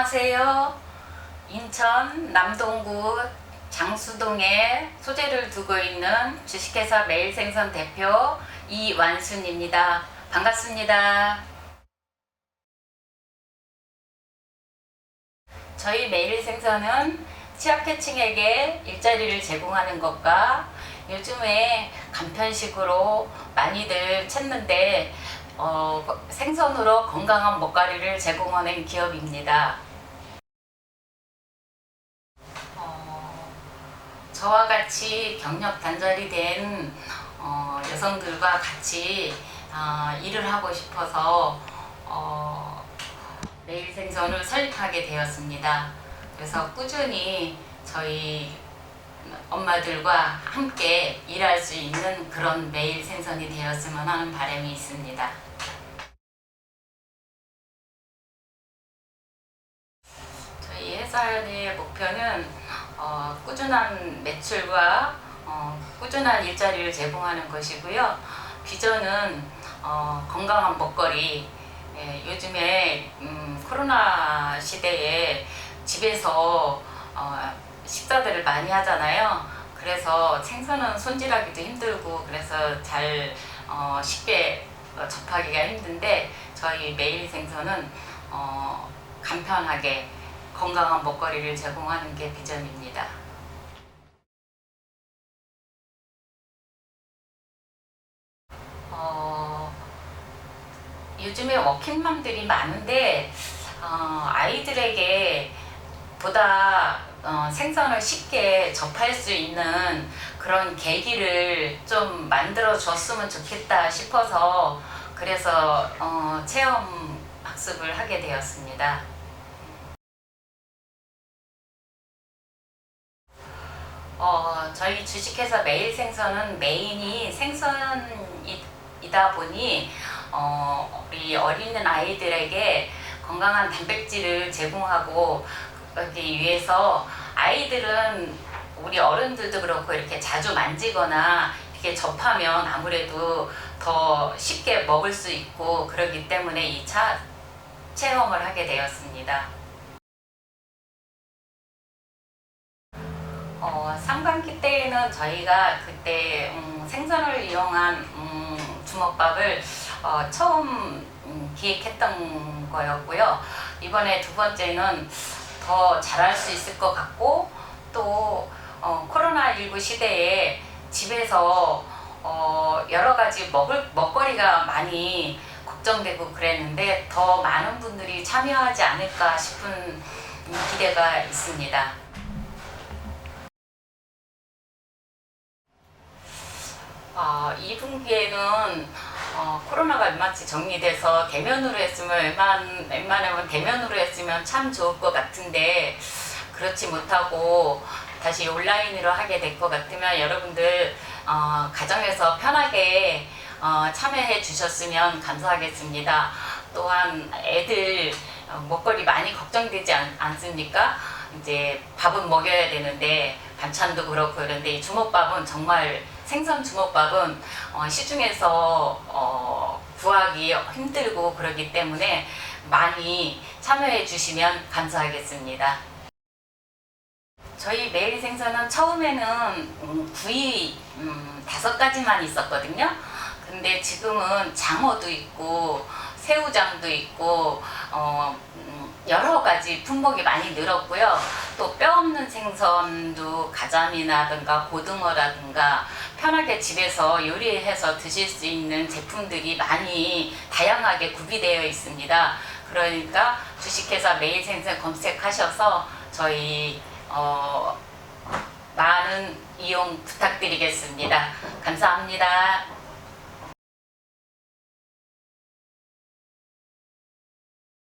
안녕하세요. 인천 남동구 장수동에 소재를 두고 있는 주식회사 매일생선 대표 이완순입니다. 반갑습니다. 저희 매일생선은 취약계층에게 일자리를 제공하는 것과 요즘에 간편식으로 많이들 찾는데 어, 생선으로 건강한 먹거리를 제공하는 기업입니다. 저와 같이 경력 단절이 된 어, 여성들과 같이 어, 일을 하고 싶어서 어, 매일 생선을 설립하게 되었습니다. 그래서 꾸준히 저희 엄마들과 함께 일할 수 있는 그런 매일 생선이 되었으면 하는 바람이 있습니다. 저희 회사의 목표는 어, 꾸준한 매출과 어, 꾸준한 일자리를 제공하는 것이고요. 비전은 어, 건강한 먹거리. 예, 요즘에 음, 코로나 시대에 집에서 어, 식사들을 많이 하잖아요. 그래서 생선은 손질하기도 힘들고 그래서 잘 어, 쉽게 어, 접하기가 힘든데 저희 매일 생선은 어, 간편하게 건강한 먹거리를 제공하는 게 비전입니다. 어, 요즘에 워킹맘들이 많은데 어, 아이들에게 보다 어, 생선을 쉽게 접할 수 있는 그런 계기를 좀 만들어 줬으면 좋겠다 싶어서 그래서 어, 체험 학습을 하게 되었습니다. 어, 저희 주식회사 매일 생선은 메인이 생선이다 보니 어, 우리 어린이 아이들에게 건강한 단백질을 제공하고 그러기 위해서 아이들은 우리 어른들도 그렇고 이렇게 자주 만지거나 이렇게 접하면 아무래도 더 쉽게 먹을 수 있고 그러기 때문에 이 차 체험을 하게 되었습니다. 어, 상반기 때에는 저희가 그때 음, 생선을 이용한 음, 주먹밥을 어, 처음 음, 기획했던 거였고요. 이번에 두 번째는 더 잘할 수 있을 것 같고 또 어, 코로나19 시대에 집에서 어, 여러 가지 먹을 먹거리가 많이 걱정되고 그랬는데 더 많은 분들이 참여하지 않을까 싶은 음, 기대가 있습니다. 어, 2분기에는 어, 코로나가 얼마치 정리돼서 대면으로 했으면 웬만, 웬만하면 대면으로 했으면 참 좋을 것 같은데 그렇지 못하고 다시 온라인으로 하게 될 것 같으면 여러분들 어, 가정에서 편하게 어, 참여해 주셨으면 감사하겠습니다. 또한 애들 어, 먹거리 많이 걱정되지 않, 않습니까? 이제 밥은 먹여야 되는데 반찬도 그렇고 그런데 이 주먹밥은 정말 생선 주먹밥은 어, 시중에서 어, 구하기 힘들고 그러기 때문에 많이 참여해 주시면 감사하겠습니다. 저희 매일 생선은 처음에는 음, 구이 음, 다섯 가지만 있었거든요. 근데 지금은 장어도 있고 새우장도 있고 어, 음, 여러 가지 품목이 많이 늘었고요. 또 뼈 없는 생선도 가자미라든가 고등어라든가 편하게 집에서 요리해서 드실 수 있는 제품들이 많이 다양하게 구비되어 있습니다. 그러니까 주식회사 매일 생선 검색하셔서 저희 어, 많은 이용 부탁드리겠습니다. 감사합니다.